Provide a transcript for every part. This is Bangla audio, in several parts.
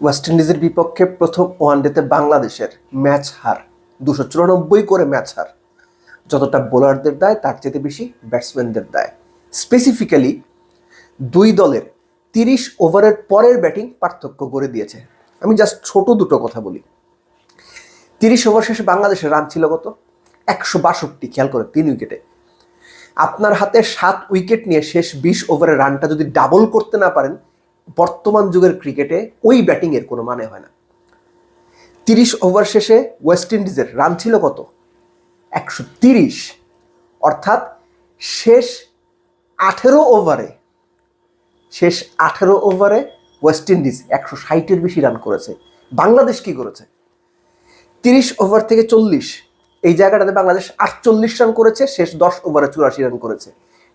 ওয়েস্ট ইন্ডিজের বিপক্ষে প্রথম ওয়ানডেতে বাংলাদেশের ম্যাচ হার দুশো চুরানব্বই করে ম্যাচ হার। যতটা বোলারদের দায়, তার চেয়ে বেশি ব্যাটসম্যানদের দায়। স্পেসিফিক্যালি দুই দলের তিরিশ ওভারের পরের ব্যাটিং পার্থক্য করে দিয়েছে। আমি জাস্ট ছোট দুটো কথা বলি। তিরিশ ওভার শেষে বাংলাদেশের রান ছিল কত? একশো বাষট্টি, খেয়াল করে, তিন উইকেটে। আপনার হাতে সাত উইকেট নিয়ে শেষ বিশ ওভারের রানটা যদি ডাবল করতে না পারেন বর্তমান যুগের ক্রিকেটে ওই ব্যাটিংয়ের কোনো মানে হয় না। তিরিশ ওভার শেষে ওয়েস্ট ইন্ডিজের রান ছিল কত? একশো তিরিশ। অর্থাৎ শেষ আঠেরো ওভারে শেষ আঠেরো ওভারে ওয়েস্ট ইন্ডিজ একশো ষাটের বেশি রান করেছে। বাংলাদেশ কি করেছে? তিরিশ ওভার থেকে চল্লিশ। এই জায়গাটাতে বাংলাদেশ আটচল্লিশ রান করেছে, শেষ দশ ওভারে চুরাশি রান করেছে।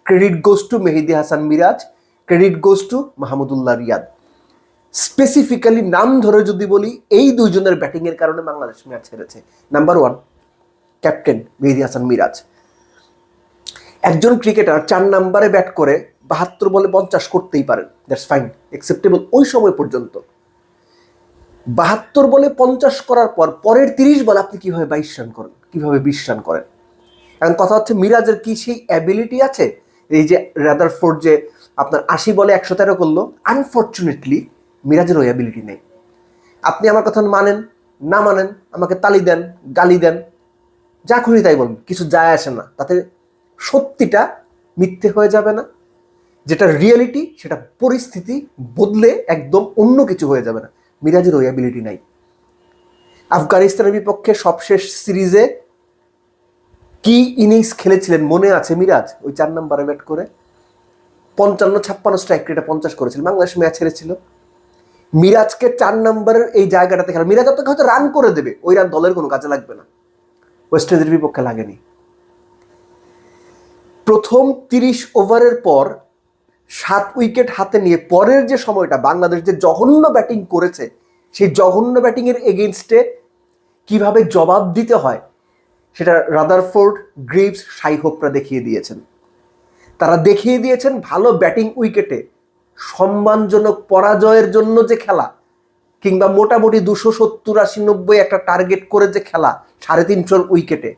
Credit goes to Mehedi Hasan Miraz credit goes to Mahmudullah Riyad. Specifically নাম ধরে যদি বলি, এই দুইজনের ব্যাটিংয়ের কারণে বাংলাদেশ ম্যাচ হেরেছে। Number one captain Mehedi Hasan Miraz. একজন ক্রিকেটার চার নাম্বারে ব্যাট করে, বাহাত্তর বলে পঞ্চাশ করতেই পারেন। দ্যাটস ফাইন অ্যাকসেপ্টেবল ওই সময় পর্যন্ত। বাহাত্তর বলে পঞ্চাশ করার পর, পরের তিরিশ বল আপনি কীভাবে বাইশ রান করেন? কীভাবে বিশ রান করেন? এখন কথা হচ্ছে, মিরাজের কি সেই অ্যাবিলিটি আছে? এই যে রাদার ফোর্ড যে আপনার আশি বলে একশো তেরো করল আনফর্চুনেটলি মিরাজের ওই অ্যাবিলিটি নেই। আপনি আমার কথা মানেন, না মানেন, আমাকে তালি দেন, গালি দেন, যা খুশি তাই বলুন, কিছু যায় আসে না। তাতে সত্যিটা মিথ্যে হয়ে যাবে না, যেটা রিয়েলিটি সেটা পরিস্থিতি বদলে একদম অন্য কিছু হয়ে যাবে না। মিরাজের ওই অ্যাবিলিটি নাই। আফগানিস্তানের বিপক্ষে সবশেষ সিরিজে কি ইনিংস খেলেছিলেন মনে আছে মিরাজ? ওই চার নম্বরে ব্যাট করে। পঞ্চান্ন ছাপ্পান্ন স্ট্রাইক রেটে পঞ্চাশ করেছিল। বাংলাদেশ ম্যাচ হেরেছিল। মিরাজকে চার নম্বরের এই জায়গাটাতে খেলা মিরাজ আপনাকে হয়তো রান করে দেবে। ওই রান দলের কোনো কাজে লাগবে না। ওয়েস্ট ইন্ডিজের বিপক্ষে লাগেনি। প্রথম তিরিশ ওভারের পর সাত উইকেট হাতে নিয়ে পরের যে সময়টা, বাংলাদেশ যে জঘন্য ব্যাটিং করেছে, সেই জঘন্য ব্যাটিংয়ের এগেনস্টে কীভাবে জবাব দিতে হয়, সেটা রাদারফোর্ড গ্রিভস সাইহোপরা দেখিয়ে দিয়েছেন। তারা দেখিয়ে দিয়েছেন ভালো ব্যাটিং উইকেটে। সম্মানজনক পরাজয়ের জন্য যে খেলা, কিংবা মোটামুটি দুশো সত্তর আশি নব্বই একটা টার্গেট করে যে খেলা, সাড়ে তিনশোর উইকেটে।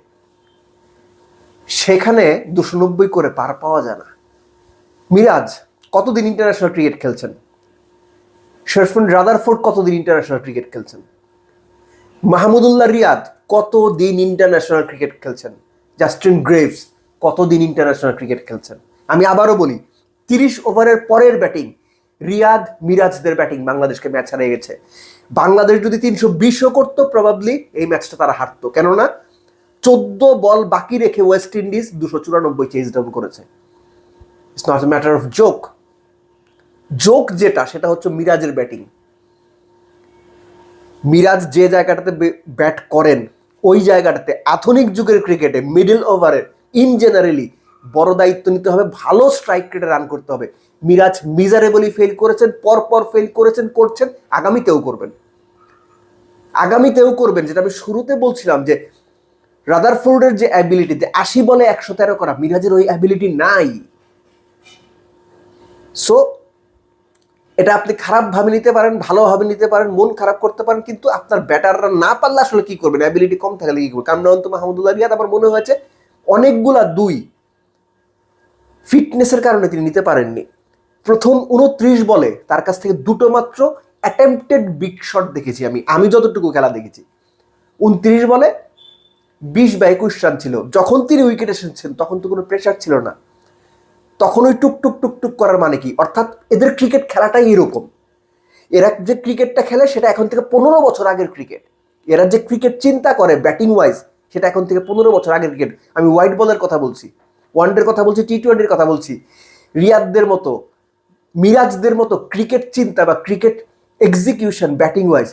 সেখানে দুশো নব্বই করে পার পাওয়া যায় না। মিরাজ, কতদিন ইন্টারন্যাশনাল ক্রিকেট খেলছেন? শেরফুন রাদারফোর্ড কতদিন ইন্টারন্যাশনাল ক্রিকেট খেলছেন? মাহমুদুল্লাহ রিয়াদ, কতদিন ইন্টারন্যাশনাল ক্রিকেট খেলছেন? জাস্টিন গ্রেভস, কতদিন ইন্টারন্যাশনাল ক্রিকেট খেলছেন? আমি আবারও বলি, তিরিশ ওভারের পরের ব্যাটিং রিয়াদ মিরাজদের ব্যাটিং বাংলাদেশকে ম্যাচ হারিয়ে গেছে। বাংলাদেশ যদি তিনশো বিশও করতো প্রবাবলি এই ম্যাচটা তারা হারতো। কেননা, চোদ্দ বল বাকি রেখে ওয়েস্ট ইন্ডিজ দুশো চুরানব্বই চেজ ডাউন করেছে। It's not a matter of joke joke যেটা, সেটা হচ্ছে মিরাজের ব্যাটিং। মিরাজ যে জায়গাটাতে ব্যাট করেন, ওই জায়গাটাতে আধুনিক যুগের ক্রিকেটে মিডল ওভারে ইন জেনারেলি বড় দায়িত্ব নিতে হবে, ভালো স্ট্রাইক রেটে রান করতে হবে। মিরাজ মিজারেবলি ফেল করেছেন, পরপর ফেল করেছেন, করছেন, আগামীতেও করবেন। আগামীতেও করবেন, যেটা আমি শুরুতে বলছিলাম যে রাদারফোর্ডের যে অ্যাবিলিটি অ্যাবিলিটিতে আশি বলে একশো তেরো করা, মিরাজের ওই অ্যাবিলিটি নাই। সো এটা আপনি খারাপভাবে নিতে পারেন ভালোভাবে নিতে পারেন, মন খারাপ করতে পারেন, কিন্তু আপনার ব্যাটাররা না পারলে আসলে কি করবেন? অ্যাবিলিটি কম থাকলে কি করবেন? কারণ তো মাহমুদুল্লাহ রিয়াদ আমার মনে হয়েছে, অনেকগুলা দুই ফিটনেসের কারণে তিনি নিতে পারেননি। প্রথম উনত্রিশ বলে তার কাছ থেকে দুটো মাত্র অ্যাটেম্পটেড বিগ শট দেখেছি আমি। আমি যতটুকু খেলা দেখেছি। উনত্রিশ বলে বিশ বা একুশ রান ছিল। যখন তিনি উইকেট এসেছেন, তখন তো কোনো প্রেশার ছিল না। তখন ওই টুক টুক টুক টুক করার মানে কি? অর্থাৎ এদের ক্রিকেট খেলাটাই এরকম। এরা যে ক্রিকেটটা খেলে, সেটা এখন থেকে পনেরো বছর আগের ক্রিকেট এরা যে ক্রিকেট চিন্তা করে ব্যাটিং ওয়াইজ সেটা এখন থেকে পনেরো বছর আগের ক্রিকেট আমি হোয়াইট বলের কথা বলছি। ওয়ানডের কথা বলছি টি টোয়েন্টির কথা বলছি। রিয়াদদের মতো, মিরাজদের মতো ক্রিকেট চিন্তা বা ক্রিকেট এক্সিকিউশন ব্যাটিং ওয়াইজ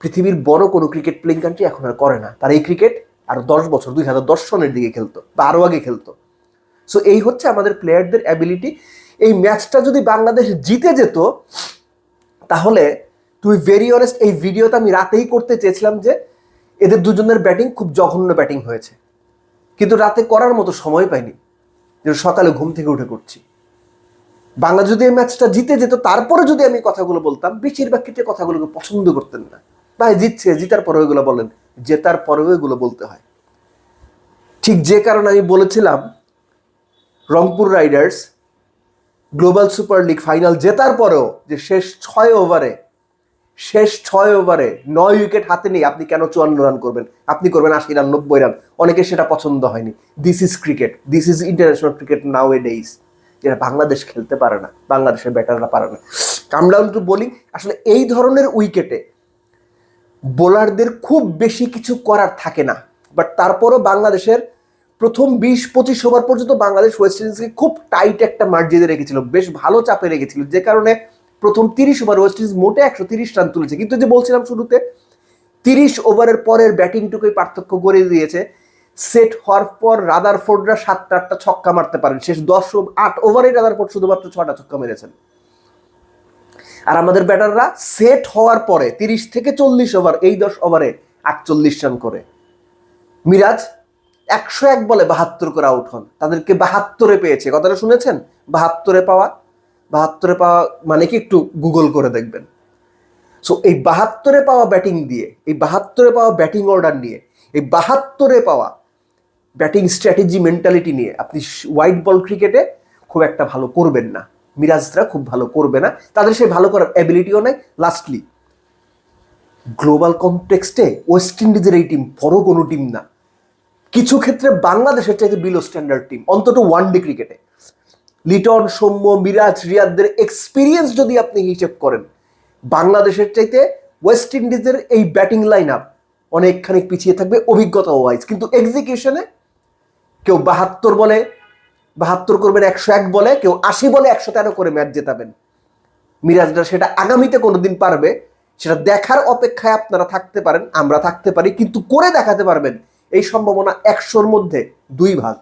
পৃথিবীর বড় কোনো ক্রিকেট প্লেইং কান্ট্রি এখন আর করে না। তার এই ক্রিকেট আর দশ বছর, দুই হাজার দশ সনের দিকে খেলতো বা আরও আগে খেলতো। সো এই হচ্ছে আমাদের প্লেয়ারদের অ্যাবিলিটি এই ম্যাচটা যদি বাংলাদেশ জিতে যেত, তাহলে তুই ভেরি অনেস্ট এই ভিডিওটা আমি রাতেই করতে চেয়েছিলাম যে, এদের দুজনের ব্যাটিং খুব জঘন্য ব্যাটিং হয়েছে। কিন্তু রাতে করার মতো সময় পাইনি। যে সকালে ঘুম থেকে উঠে করছি। বাংলা যদি এই ম্যাচটা জিতে যেত, তারপরে যদি আমি কথাগুলো বলতাম, বেশিরভাগ ক্ষেত্রে কথাগুলোকে পছন্দ করতেন না। ভাই, জিতছে, জিতার পরে ওইগুলো বলেন। জেতার পরেও এগুলো বলতে হয়। ঠিক যে কারণে আমি বলেছিলাম, Rangpur riders global super league final জেতার পরেও যে শেষ ছয় ওভারে শেষ ছয় ওভারে নয় উইকেট হাতে নিয়ে আপনি কেন চুয়ান্ন রান করবেন? আপনি করবেন আশি রান, নব্বই রান। অনেকে সেটা পছন্দ হয়নি। This is cricket this is international cricket nowadays যেটা বাংলাদেশ খেলতে পারে না। বাংলাদেশের ব্যাটাররা পারে না। কাম ডাউন টু বোলিং আসলে এই ধরনের উইকেটে বোলারদের খুব বেশি কিছু করার থাকে না। বাট তারপরও বাংলাদেশের প্রথম বিশ, পঁচিশ ওভার পর্যন্ত বাংলাদেশ ওয়েস্ট ইন্ডিজকে খুব টাইট একটা মার্জিনে রেখেছিল। বেশ ভালো চাপে রেখেছিল। যে কারণে প্রথম তিরিশ ওভার ওয়েস্ট ইন্ডিজ মোটে একশো তিরিশ রান তুলেছে। কিন্তু যে বলছিলাম শুরুতে, তিরিশ ওভারের পরের ব্যাটিংটুকুই পার্থক্য করে দিয়েছে। সেট হওয়ার পর রাদারফোর্ডরা সাতটা আটটা ছক্কা মারতে পারেন। শেষ দশ আট ওভারে রাদারফোর্ড শুধুমাত্র ছটা ছক্কা মেরেছেন। আর আমাদের ব্যাটাররা সেট হওয়ার পরে তিরিশ থেকে চল্লিশ ওভার এই দশ ওভারে আটচল্লিশ রান করে। মিরাজ একশো এক বলে বাহাত্তর করে আউট হন। তাদেরকে বাহাত্তরে পেয়েছে। কথাটা শুনেছেন? বাহাত্তরে পাওয়া বাহাত্তরে পাওয়া মানে কি একটু গুগল করে দেখবেন। সো এই বাহাত্তরে পাওয়া ব্যাটিং দিয়ে, এই বাহাত্তরে পাওয়া ব্যাটিং অর্ডার নিয়ে, এই বাহাত্তরে পাওয়া ব্যাটিং স্ট্র্যাটেজি মেন্টালিটি নিয়ে আপনি হোয়াইট বল ক্রিকেটে খুব একটা ভালো করবেন না। মিরাজরা খুব ভালো করবে না। তাদের সেই ভালো করার অ্যাবিলিটিও নেই। লাস্টলি গ্লোবাল কনটেক্সটে ওয়েস্ট ইন্ডিজের এই টিম বড় কোনো টিম না। কিছু ক্ষেত্রে বাংলাদেশের চাইতে বিলো স্ট্যান্ডার্ড টিম অন্তত ওয়ান ডে ক্রিকেটে লিটন, সৌম্য, মিরাজ, রিয়াদদের এক্সপিরিয়েন্স যদি আপনি হিসেব করেন, বাংলাদেশের চাইতে ওয়েস্ট ইন্ডিজের এই ব্যাটিং লাইন আপ অনেকখানি পিছিয়ে থাকবে অভিজ্ঞতা ওয়াইজ কিন্তু এক্সিকিউশনে কেউ বাহাত্তর বলে, বাহাত্তর করবেন, একশো এক বলে, কেউ আশি বলে, একশো তেরো করে ম্যাচ জেতাবেন। মিরাজরা সেটা আগামীতে কোনো দিন পারবে, সেটা দেখার অপেক্ষায় আপনারা থাকতে পারেন, আমরা থাকতে পারি, কিন্তু করে দেখাতে পারবেন, এই সম্ভাবনা একশোর মধ্যে দুই ভাগ।